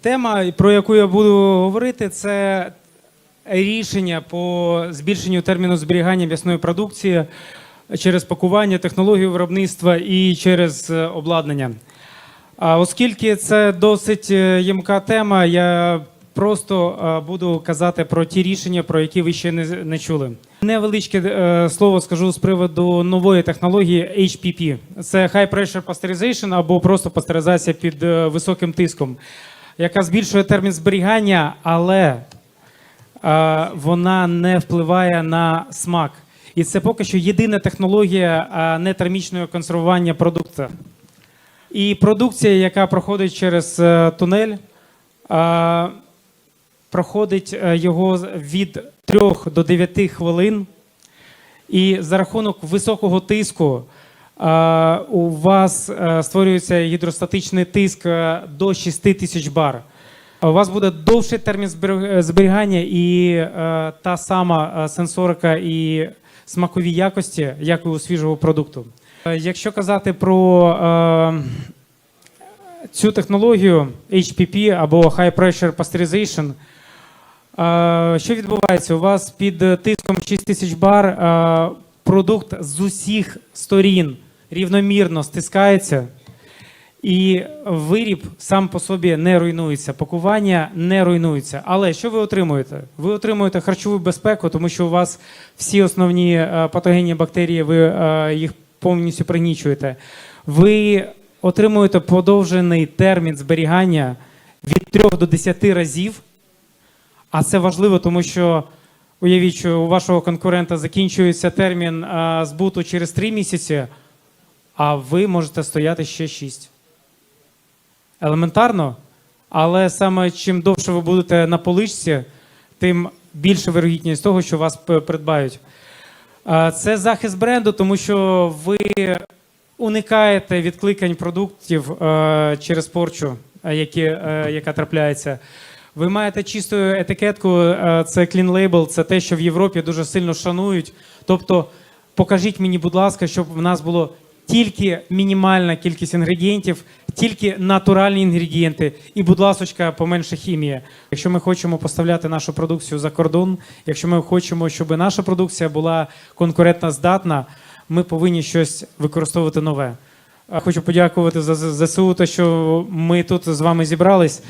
Тема, про яку я буду говорити, це рішення по збільшенню терміну зберігання м'ясної продукції через пакування, технологію виробництва і через е, обладнання. А оскільки це досить е, ємка тема, я просто е, буду казати про ті рішення, про які ви ще не, чули. Невеличке слово скажу з приводу нової технології HPP. Це High Pressure Pasteurization або просто пастеризація під високим тиском, яка збільшує термін зберігання, але е, вона не впливає на смак. І це поки що єдина технологія е, нетермічного консервування продукту. І продукція, яка проходить через е, тунель, е, проходить е, його від 3 до 9 хвилин. І за рахунок високого тиску у вас е, створюється гідростатичний тиск е, до 6 тисяч бар. У вас буде довший термін збер- зберігання і е, та сама е, сенсорика і смакові якості, як і у свіжого продукту. Е, Якщо казати про е, цю технологію HPP або High Pressure Pasteurization, е, що відбувається? У вас під тиском 6000 бар е, продукт з усіх сторін рівномірно стискається. І виріб сам по собі не руйнується, пакування не руйнується. Але що ви отримуєте? Ви отримуєте харчову безпеку, тому що у вас всі основні е, патогенні бактерії, ви е, їх повністю пригнічуєте. Ви отримуєте подовжений термін зберігання від 3 до 10 разів. А це важливо, тому що уявіть, що у вашого конкурента закінчується термін е, збуту через 3 місяці, а ви можете стояти ще 6 елементарно, але саме чим довше ви будете на поличці, тим більша вирогідність того, що вас придбають. Це захист бренду, тому що ви уникаєте відкликань продуктів через порчу, які, яка трапляється. Ви маєте чисту етикетку, це clean label, це те, що в Європі дуже сильно шанують. Тобто, покажіть мені, будь ласка, щоб в нас було тільки мінімальна кількість інгредієнтів, тільки натуральні інгредієнти, і, будь ласка, поменше хімії. Якщо ми хочемо поставляти нашу продукцію за кордон, якщо ми хочемо, щоб наша продукція була конкурентно здатна, ми повинні щось використовувати нове. Хочу подякувати за ЗСУ, те, що ми тут з вами зібрались.